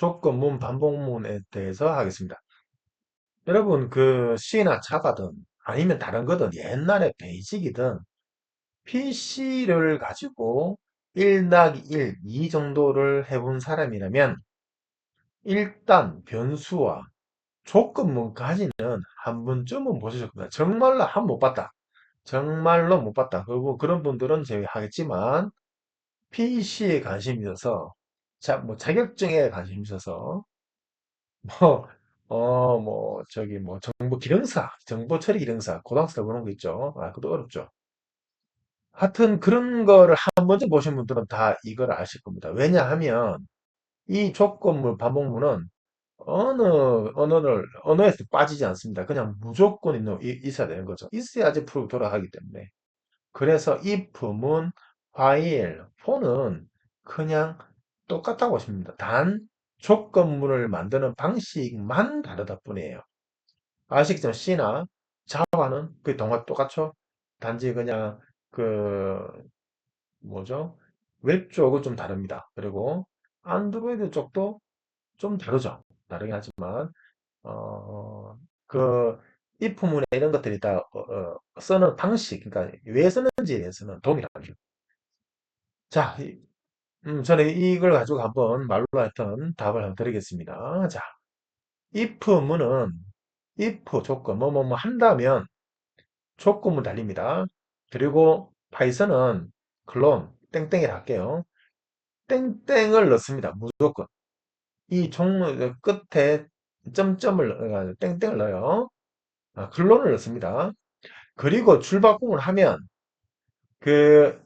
조건문, 반복문에 대해서 하겠습니다. 여러분, 그 C나 자바든 아니면 다른 거든 옛날에 베이직이든 PC를 가지고 1 나기 1, 2 정도를 해본 사람이라면 일단 변수와 조건문까지는 한 번쯤은 보셨을 겁니다. 정말로 한 못 봤다. 정말로 못 봤다. 그리고 그런 분들은 제외하겠지만 PC에 관심이 있어서 자, 뭐 자격증에 관심이 있어서 뭐, 어, 뭐, 저기, 뭐, 정보 기능사, 정보 처리 기능사, 고등학생 보는 거 있죠. 아, 그것도 어렵죠. 하여튼 그런 거를 한 번쯤 보신 분들은 다 이걸 아실 겁니다. 왜냐하면 이 조건물, 반복문은 어느 언어를 언어에서 빠지지 않습니다. 그냥 무조건 있는, 이- 있어야 되는 거죠. 있어야지 프로가 돌아가기 때문에. 그래서 if, 문, while, for는 그냥 똑같다고 보십니다. 단 조건문을 만드는 방식만 다르다 뿐이에요. 아시겠지만 C나 자바는 그 동화 똑같죠? 단지 그냥 그 뭐죠? 웹 쪽은 좀 다릅니다. 그리고 안드로이드 쪽도 좀 다르죠. 다르긴 하지만 어, 그 if문에 이런 것들이 다 어, 어, 쓰는 방식, 그러니까 왜 쓰는지에 대해서는 동일합니다. 자, 이- 음, 저는 이걸 가지고 한번 말로 했던 답을 한번 드리겠습니다. 자, if문은 if 조건 뭐뭐 뭐 한다면 조건문 달립니다. 그리고 파이썬은 클론 땡땡이라 할게요. 땡땡을 넣습니다. 무조건. 이 종류 끝에 점점을 어, 땡땡을 넣어요. 아, 클론을 넣습니다. 그리고 줄바꿈을 하면 그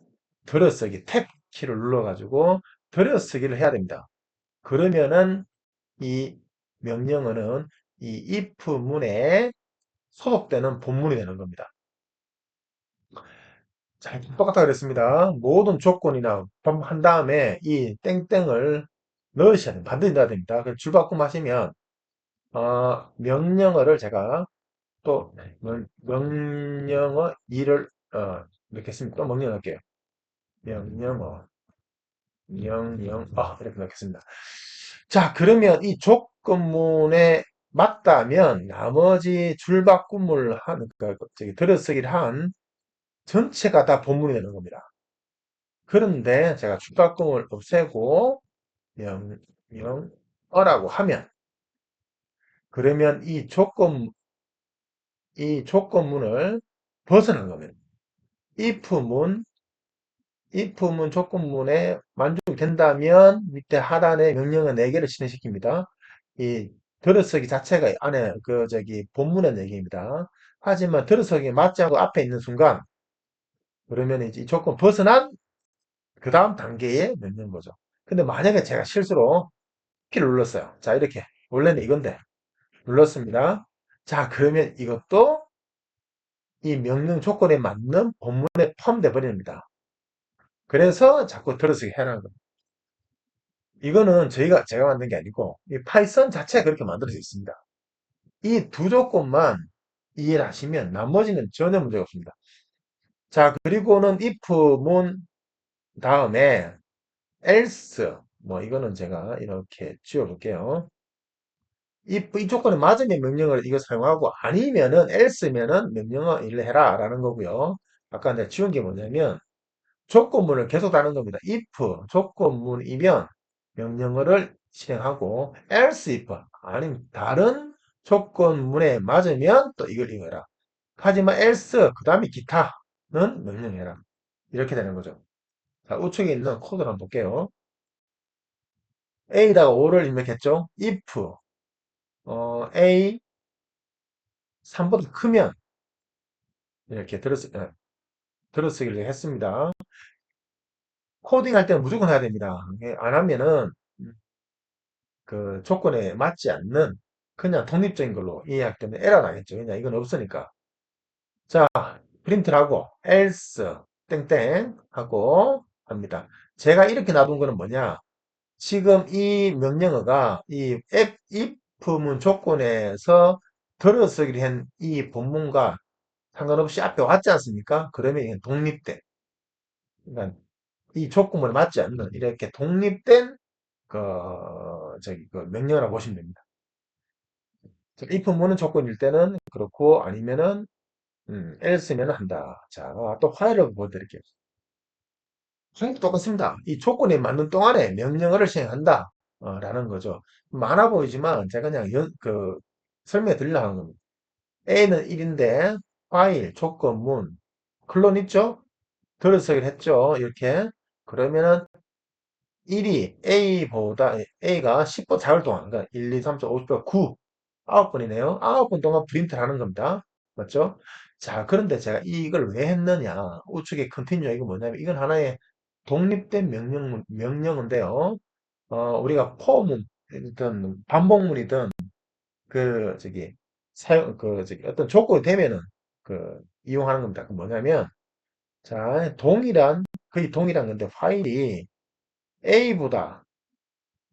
들어쓰기 탭 키를 눌러가지고 들어쓰기를 해야 됩니다. 그러면은 이 명령어는 이 if 문에 소속되는 본문이 되는 겁니다. 자, 똑같다 그랬습니다. 모든 조건이나 한 다음에 이 땡땡을 넣으셔야 됩니다. 반드시 넣어야 됩니다. 줄바꿈 하시면 어, 명령어를 제가 또 명, 명령어 2를 어, 넣겠습니다. 또 명령어 할게요. 명령어 명령 어, 이렇게 넣겠습니다. 자, 그러면 이 조건문에 맞다면 나머지 줄바꿈을 한, 그, 저기, 들어쓰기를 한 전체가 다 본문이 되는 겁니다. 그런데 제가 줄바꿈을 없애고 명, 명어라고 하면 그러면 이 조건 이 조건문을 벗어난 겁니다. if문 if문 조건문에 만족이 된다면 밑에 하단에 명령어 4개를 실행시킵니다. 이 들어서기 자체가 안에 그 저기 본문의 얘기입니다. 하지만 들어서기 맞지 않고 앞에 있는 순간 그러면 이제 이 조건 벗어난 그 다음 단계의 명령어죠. 근데 만약에 제가 실수로 키를 눌렀어요. 자 이렇게 원래는 이건데 눌렀습니다. 자 그러면 이것도 이 명령 조건에 맞는 본문에 포함돼 버립니다. 그래서 자꾸 들어서기 해라는 겁니다. 이거는 저희가 제가 만든 게 아니고 이 파이썬 자체가 그렇게 만들어져 있습니다. 이 두 조건만 이해를 하시면 나머지는 전혀 문제가 없습니다. 자 그리고는 if 문 다음에 else 뭐 이거는 제가 이렇게 지워 볼게요. 이, 이 조건에 맞으면 명령을 이거 사용하고 아니면은 else면은 명령어 일을 해라 라는 거고요. 아까 내가 지운 게 뭐냐면 조건문을 계속 다는 겁니다. if 조건문이면 명령어를 실행하고 else if 아니면 다른 조건문에 맞으면 또 이걸 이거라. 하지만 else 그 다음에 기타는 명령해라. 이렇게 되는 거죠. 자, 우측에 있는 코드를 한번 볼게요. A다가 5를 입력했죠. if 어, A 3보다 크면 이렇게 들어쓰, 예, 들어쓰기를 했습니다. 코딩 할 때는 무조건 해야 됩니다. 안 하면은 그 조건에 맞지 않는 그냥 독립적인 걸로 이해하기 때문에 에러 나겠죠. 그냥 이건 없으니까. 자, 프린트를 하고 else 땡땡 하고 합니다. 제가 이렇게 놔둔 거는 뭐냐? 지금 이 명령어가 이 앱, if문 조건에서 들어서기를 한이 본문과 상관없이 앞에 왔지 않습니까? 그러면 이건 독립된, 그러니까 이 조건문에 맞지 않는 이렇게 독립된 그, 저기, 그 명령이라고 보시면 됩니다. 자, if 문은 조건일 때는 그렇고 아니면은 음, else면 한다. 자, 또 화해를 보여드릴게요. 화해 똑같습니다. 이 조건에 맞는 동안에 명령어를 시행한다. 어, 라는 거죠. 많아 보이지만 제가 그냥 연, 그 설명해 드리려고 하는 겁니다. A는 1인데 파일, 조건, 문, 클론 있죠? 들어서기를 했죠. 이렇게. 그러면은 1이 A보다 A가 10번 작을 동안 그러니까 1, 2, 3, 4, 5, 6, 9 9번이네요. 9번 동안 프린트를 하는 겁니다. 맞죠? 자, 그런데 제가 이걸 왜 했느냐? 우측에 컨티뉴 이거 뭐냐면 이건 하나의 독립된 명령 명령인데요. 어, 우리가 포문이든 반복문이든 그 저기 사용 그 저기 어떤 조건이 되면은 그 이용하는 겁니다. 그 뭐냐면 자, 동일한 거의 동일한 건데 파일이 A보다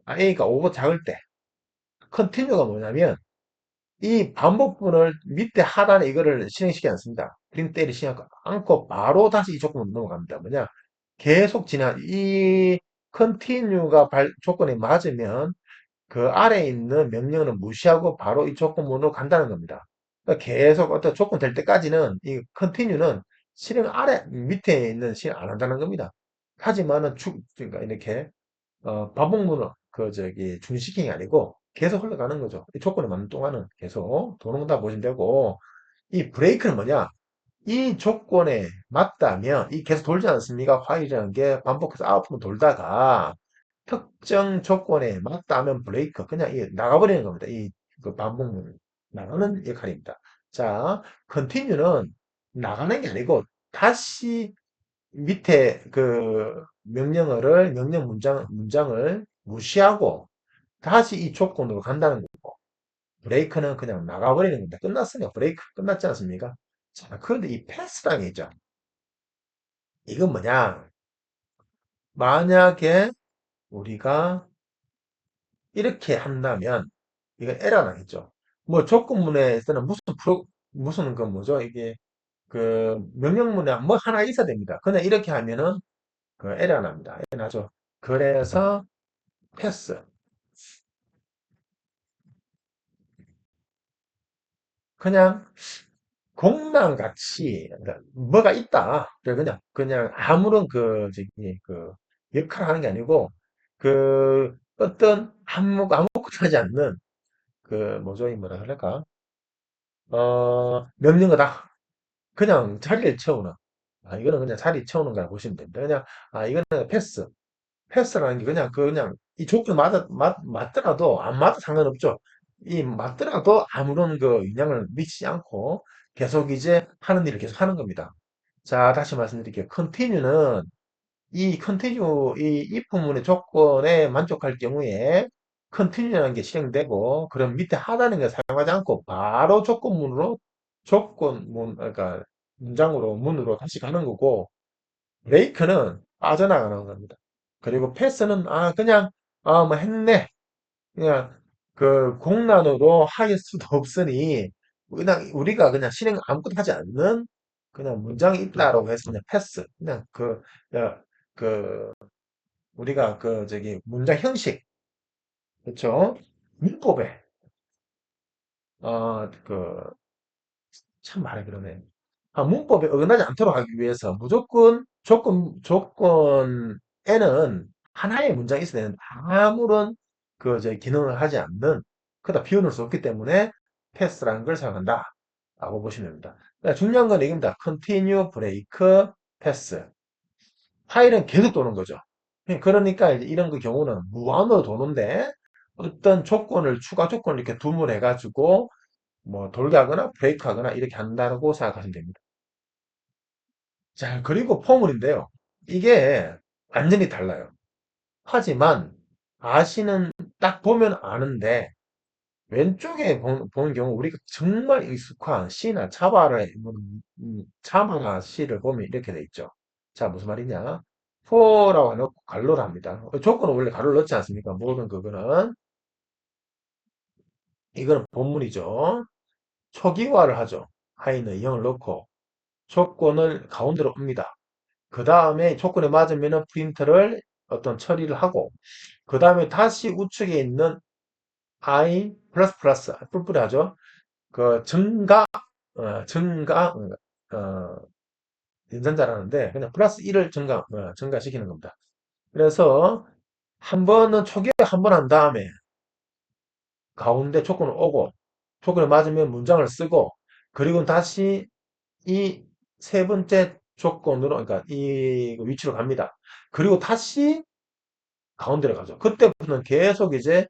아, A가 5보 작을 때 컨티뉴가 뭐냐면 이 반복분을 밑에 하단에 이거를 실행시키지 않습니다. 프린트를 실행하지 않고 바로 다시 이 조건으로 넘어갑니다. 뭐냐 계속 지나 이 컨티뉴가 조건에 맞으면 그 아래에 있는 명령을 무시하고 바로 이 조건문으로 간다는 겁니다. 그러니까 계속 어떤 조건 될 때까지는 이 컨티뉴는 실행 아래 밑에 있는 실행 안 한다는 겁니다. 하지만은 주, 그러니까 이렇게 어, 반복문을 그 저기 중시킹이 아니고 계속 흘러가는 거죠. 이 조건에 맞는 동안은 계속 도는다 보시면 되고 이 브레이크는 뭐냐? 이 조건에 맞다면 이 계속 돌지 않습니까? 화일이라는 게 반복해서 아웃풋 돌다가 특정 조건에 맞다면 브레이크 그냥 이 나가버리는 겁니다. 이 그 반복문 나가는 역할입니다. 자, 컨티뉴는 나가는 게 아니고 다시 밑에 그 명령어를 명령 문장 문장을 무시하고 다시 이 조건으로 간다는 거고 브레이크는 그냥 나가버리는 겁니다. 끝났으니까 브레이크 끝났지 않습니까? 자, 그런데 이 패스라는 게 있죠. 이건 뭐냐? 만약에 우리가 이렇게 한다면 이건 에러 나겠죠. 뭐 조건문에서는 무슨 프로 무슨 그 뭐죠? 이게 그 명령문에 뭐 하나 있어야 됩니다. 그냥 이렇게 하면은 그 에러 납니다. 에러 나죠. 그래서 패스. 그냥 공랑 같이 그러니까 뭐가 있다. 그냥 그냥 아무런 그 저기 그 역할을 하는 게 아니고 그 어떤 아무 아무것도 하지 않는 그 뭐죠? 이 뭐라 그럴까? 어 명령어다. 그냥 자리를 채우는. 아 이거는 그냥 자리 채우는 거라 보시면 됩니다. 그냥 아 이거는 패스. 패스라는 게 그냥 그 그냥 이 조건 맞, 맞, 맞더라도 안 맞도 상관없죠. 이 맞더라도 아무런 그 영향을 미치지 않고 계속 이제 하는 일을 계속 하는 겁니다. 자, 다시 말씀드릴게요. 컨티뉴는 이 컨티뉴 이 if 문의 조건에 만족할 경우에 컨티뉴라는 게 실행되고 그럼 밑에 하다는 걸 사용하지 않고 바로 조건문으로 조건문 그러니까 문장으로 문으로 다시 가는 거고 브레이크는 빠져나가는 겁니다. 그리고 패스는 아 그냥 아 뭐 했네 그냥 그 공란으로 할 수도 없으니 그냥 우리가 그냥 실행 아무것도 하지 않는 그냥 문장이 있다라고 해서 그냥 패스 그냥 그, 야, 그 우리가 그 저기 문장 형식 그렇죠 문법에. 어 그 참 말이 그러네. 아, 문법에 어긋나지 않도록 하기 위해서 무조건 조건 조건에는 하나의 문장이 있어야 되는 아무런 그 저 기능을 하지 않는 그다 비워놓을 수 없기 때문에 패스라는 걸 사용한다. 라고 보시면 됩니다. 그러니까 중요한 건 이겁니다. Continue, break, pass. 파일은 계속 도는 거죠. 그러니까 이런 그 경우는 무한으로 도는데 어떤 조건을 추가 조건을 이렇게 두물 해가지고 뭐 돌게 하거나 브레이크 하거나 이렇게 한다고 생각하시면 됩니다. 자, 그리고 포물인데요. 이게 완전히 달라요. 하지만 아시는 딱 보면 아는데 왼쪽에 보- 보는 경우 우리가 정말 익숙한 C나 자바를 음, 자바나 C를 보면 이렇게 돼 있죠. 자, 무슨 말이냐? for라고 넣고 갈로를 합니다. 조건은 원래 가로를 넣지 않습니까? 모든 그거는 이거는 본문이죠. 초기화를 하죠. 하이는 0을 넣고 조건을 가운데로 옵니다. 그 다음에 조건에 맞으면 프린터를 어떤 처리를 하고 그 다음에 다시 우측에 있는 i 플러스 플러스 뿔뿔이 하죠. 그 증가 어, 증가 어, 연산자라는데 그냥 플러스 1을 증가 어, 증가시키는 겁니다. 그래서 한 번은 초기에 한번 한 다음에 가운데 조건을 오고 조건을 맞으면 문장을 쓰고 그리고 다시 이 세 번째 조건으로 그러니까 이 위치로 갑니다. 그리고 다시 가운데로 가죠. 그때부터는 계속 이제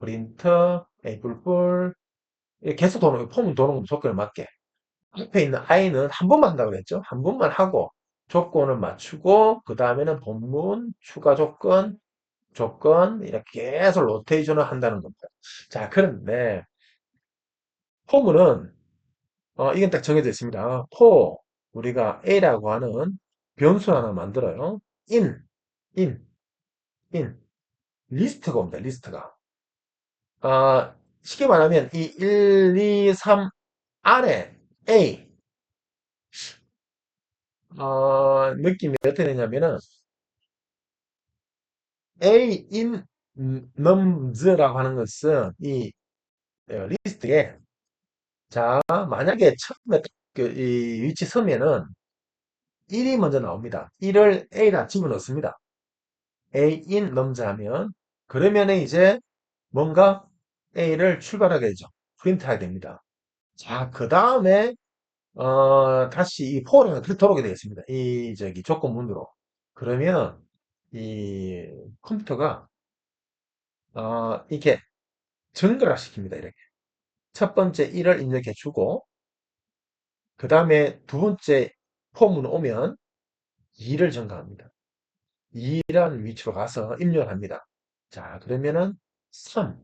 프린터, 에이플풀 계속 도는 폼은 도는 조건에 맞게 앞에 있는 i는 한 번만 한다고 그랬죠. 한 번만 하고 조건을 맞추고 그 다음에는 본문, 추가 조건, 조건 이렇게 계속 로테이션을 한다는 겁니다. 자 그런데 폼은 어, 이건 딱 정해져 있습니다. for 우리가 a라고 하는 변수 하나 만들어요. in, in, in 리스트가 옵니다. 리스트가 아, 쉽게 말하면 이 1, 2, 3 안에 A 어, 느낌이 어떻게 되냐면은 A in nums라고 하는 것은 이 어, 리스트에 자 만약에 처음에 그, 이 위치 서면은 1이 먼저 나옵니다. 1을 A라 집어넣습니다. A in nums 하면 그러면은 이제 뭔가 A를 출발하게 되죠. 프린트하게 됩니다. 자, 그 다음에 어, 다시 이 포를 들어오게 되겠습니다. 이 저기 조건문으로. 그러면 이 컴퓨터가 어, 이렇게 증가를 시킵니다. 이렇게. 첫 번째 1을 입력해 주고 그 다음에 두 번째 폼으로 오면 2를 증가합니다. 2라는 위치로 가서 입력을 합니다. 자, 그러면은 3.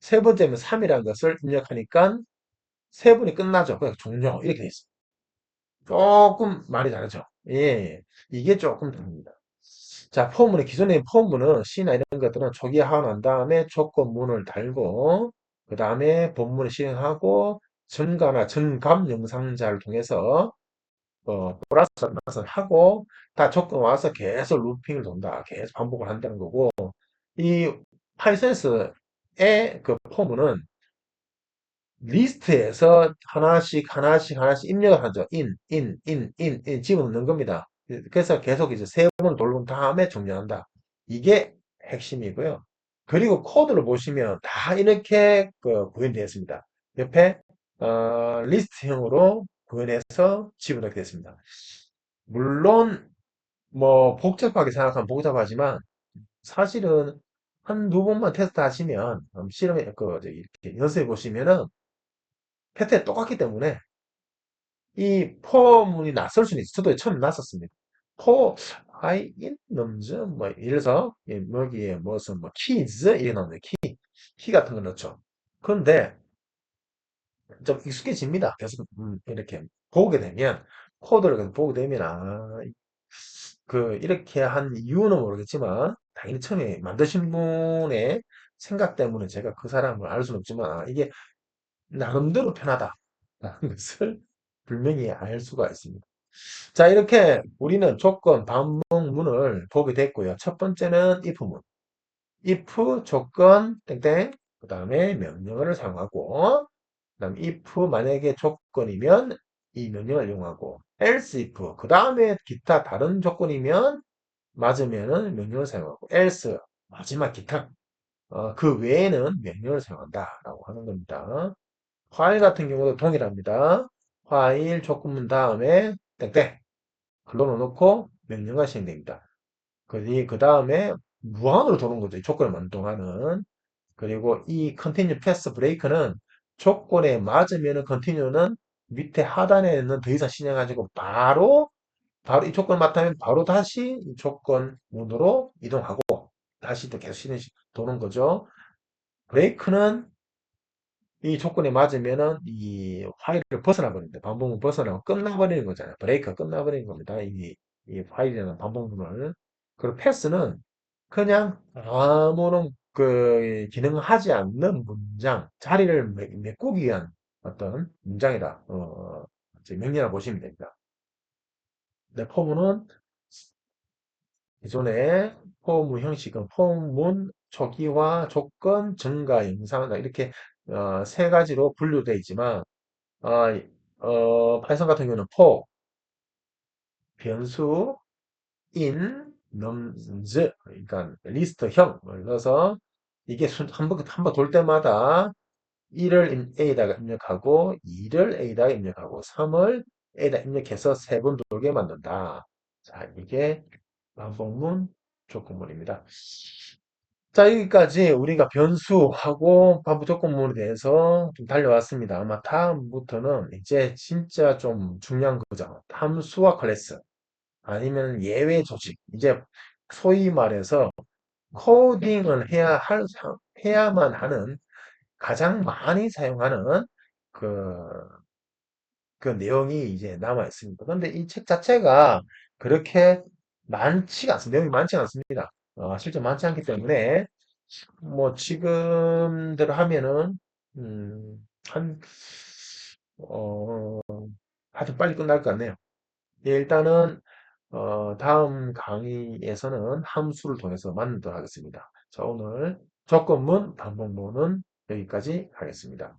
세 번째면 3이라는 것을 입력하니까 세 분이 끝나죠. 그래서 종료. 이렇게 돼 있습니다. 조금 말이 다르죠. 예, 예. 이게 조금 다릅니다. 자, 포문의 기존의 포문은 C나 이런 것들은 초기화하고 난 다음에 조건문을 달고 그 다음에 본문을 실행하고 증가나 증감 영상자를 통해서 어, 플러스 마이너스 하고 다 조건 와서 계속 루핑을 돈다. 계속 반복을 한다는 거고 이 파이썬스의 그 포문은 리스트에서 하나씩 하나씩 하나씩 입력을 하죠. in, in, in, in, in 집어넣는 겁니다. 그래서 계속 이제 세 번 돌린 다음에 종료한다. 이게 핵심이고요. 그리고 코드를 보시면 다 이렇게 그 구현되어 있습니다. 옆에 어, 리스트형으로 구현해서 집어넣게 됐습니다. 물론 뭐 복잡하게 생각하면 복잡하지만 사실은 한 두 번만 테스트 하시면 음, 실험에 그 이렇게 연습해 보시면은 패턴이 똑같기 때문에 이 포문이 낯설 수는 있어요. 저도 처음 낯섰습니다. 포, I in 넘즈, 뭐, 예를 들어서, 여기에 무슨, 뭐, 키즈, 이게 나오는데, 키, 키 같은 거 넣죠. 그런데, 좀 익숙해집니다. 계속, 음, 이렇게 보게 되면, 코드를 보게 되면, 아, 그, 이렇게 한 이유는 모르겠지만, 당연히 처음에 만드신 분의 생각 때문에 제가 그 사람을 알 수는 없지만, 아, 이게 나름대로 편하다라는 것을 분명히 알 수가 있습니다. 자, 이렇게 우리는 조건 반복문을 보게 됐고요. 첫 번째는 if문. if 조건 땡땡 그 다음에 명령어를 사용하고 그 다음 if 만약에 조건이면 이 명령을 이용하고 else if 그 다음에 기타 다른 조건이면 맞으면은 명령을 사용하고 else 마지막 기타 어, 그 외에는 명령을 사용한다 라고 하는 겁니다. 화일 같은 경우도 동일합니다. 화일 조건문 다음에 땡땡 넣고 명령가 시행됩니다. 그, 그 다음에 무한으로 도는 거죠. 조건을 동안은. 그리고 이 continue pass break는 조건에 맞으면은 continue는 밑에 하단에 있는 더 이상 실행하지고 바로 바로 이 조건 맞다면 바로 다시 이 조건 문으로 이동하고 다시 또 계속 실행 도는 거죠. 브레이크는 이 조건에 맞으면은 이 파일을 벗어나 버립니다. 반복문 벗어나고 끝나버리는 거잖아요. 브레이크가 끝나버리는 겁니다. 이, 이 파일이라는 반복문을. 그리고 패스는 그냥 아무런 그 기능을 하지 않는 문장, 자리를 메, 메꾸기 위한 어떤 문장이다. 어, 명령을 보시면 됩니다. 내 포문은 기존의 포문 형식은 포문 초기화, 조건, 증가, 영상 이렇게 어, 세 가지로 분류되어 있지만 어, 어, 파이썬 같은 경우는 for, 변수, in, nums, 그러니까 리스트형을 넣어서 이게 한번 한번 돌 때마다 1을 A에다가 입력하고 2를 A에다가 입력하고 3을 A에다 입력해서 세 번 돌게 만든다. 자, 이게 반복문 조건문입니다. 자, 여기까지 우리가 변수하고 반복 조건문에 대해서 좀 달려왔습니다. 아마 다음부터는 이제 진짜 좀 중요한 거죠. 함수와 클래스 아니면 예외 조직. 이제 소위 말해서 코딩을 해야 할, 해야만 하는 가장 많이 사용하는 그, 그 내용이 이제 남아 있습니다. 그런데 이 책 자체가 그렇게 많지가 않습니다. 내용이 많지 않습니다. 어, 실제 많지 않기 때문에 뭐 지금대로 하면은 음, 한 어, 아주 빨리 끝날 것 같네요. 예, 일단은 어, 다음 강의에서는 함수를 통해서 만나도록 하겠습니다. 자, 오늘 조건문, 반복문은 여기까지 하겠습니다.